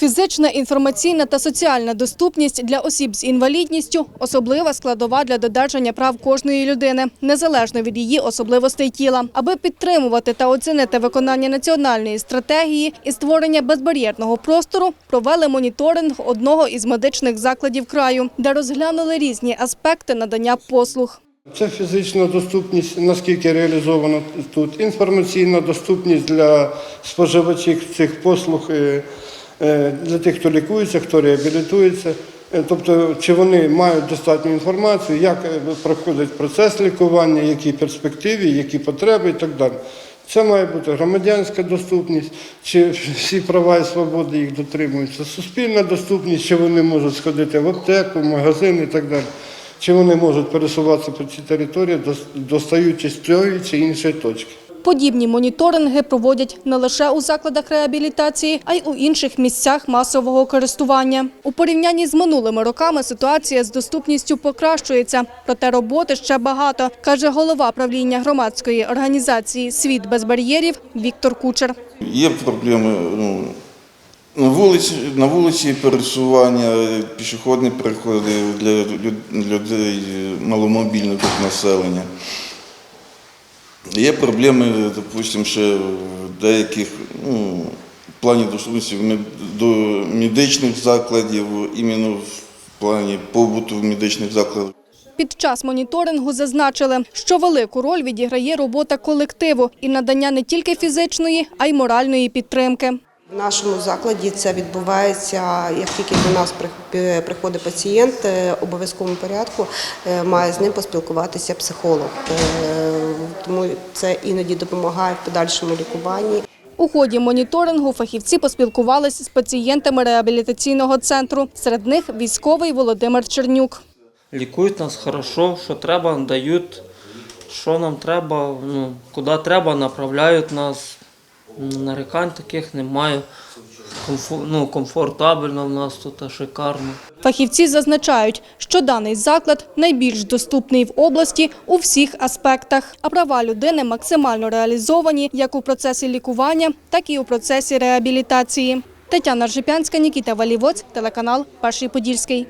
Фізична, інформаційна та соціальна доступність для осіб з інвалідністю – особлива складова для додержання прав кожної людини, незалежно від її особливостей тіла. Аби підтримувати та оцінити виконання національної стратегії і створення безбар'єрного простору, провели моніторинг одного із медичних закладів краю, де розглянули різні аспекти надання послуг. Це фізична доступність, наскільки реалізована тут, інформаційна доступність для споживачів цих послуг, е, для тих, хто лікується, хто реабілітується. Е, Тобто, чи вони мають достатню інформацію, як е, проходить процес лікування, які перспективи, які потреби і так далі. Це має бути громадянська доступність, чи всі права і свободи їх дотримуються, суспільна доступність, чи вони можуть сходити в аптеку, в магазин і так далі чи вони можуть пересуватися по цій території, дос- достаючи з тієї чи іншої точки. Подібні моніторинги проводять не лише у закладах реабілітації, а й у інших місцях масового користування. У порівнянні з минулими роками ситуація з доступністю покращується, проте роботи ще багато, каже голова правління громадської організації Світ без бар'єрів Віктор Кучер. Є проблеми ну, на вулиці, на вулиці пересування, пішохідні переходи для лю- людей маломобільного населення. Є проблеми, допустимо, ще в деяких ну, в плані доступності до медичних закладів, іменно в плані побуту в медичних закладах. Під час моніторингу зазначили, що велику роль відіграє робота колективу і надання не тільки фізичної, а й моральної підтримки. В нашому закладі це відбувається, як тільки до нас приходить пацієнт, е, в обов'язковому порядку е, має з ним поспілкуватися психолог. Тому це іноді допомагає в подальшому лікуванні. У ході моніторингу фахівці поспілкувалися з пацієнтами реабілітаційного центру. Серед них військовий Володимир Чернюк. Лікують нас хорошо, що треба, дають, що нам треба, ну, куди треба, направляють нас. Нарікань таких немає. Ну, комфортабельно в нас тут шикарно. Фахівці зазначають, що даний заклад найбільш доступний в області у всіх аспектах, а права людини максимально реалізовані як у процесі лікування, так і у процесі реабілітації. Тетяна Ржипянська, Нікіта Валівоць, телеканал Перший Подільський.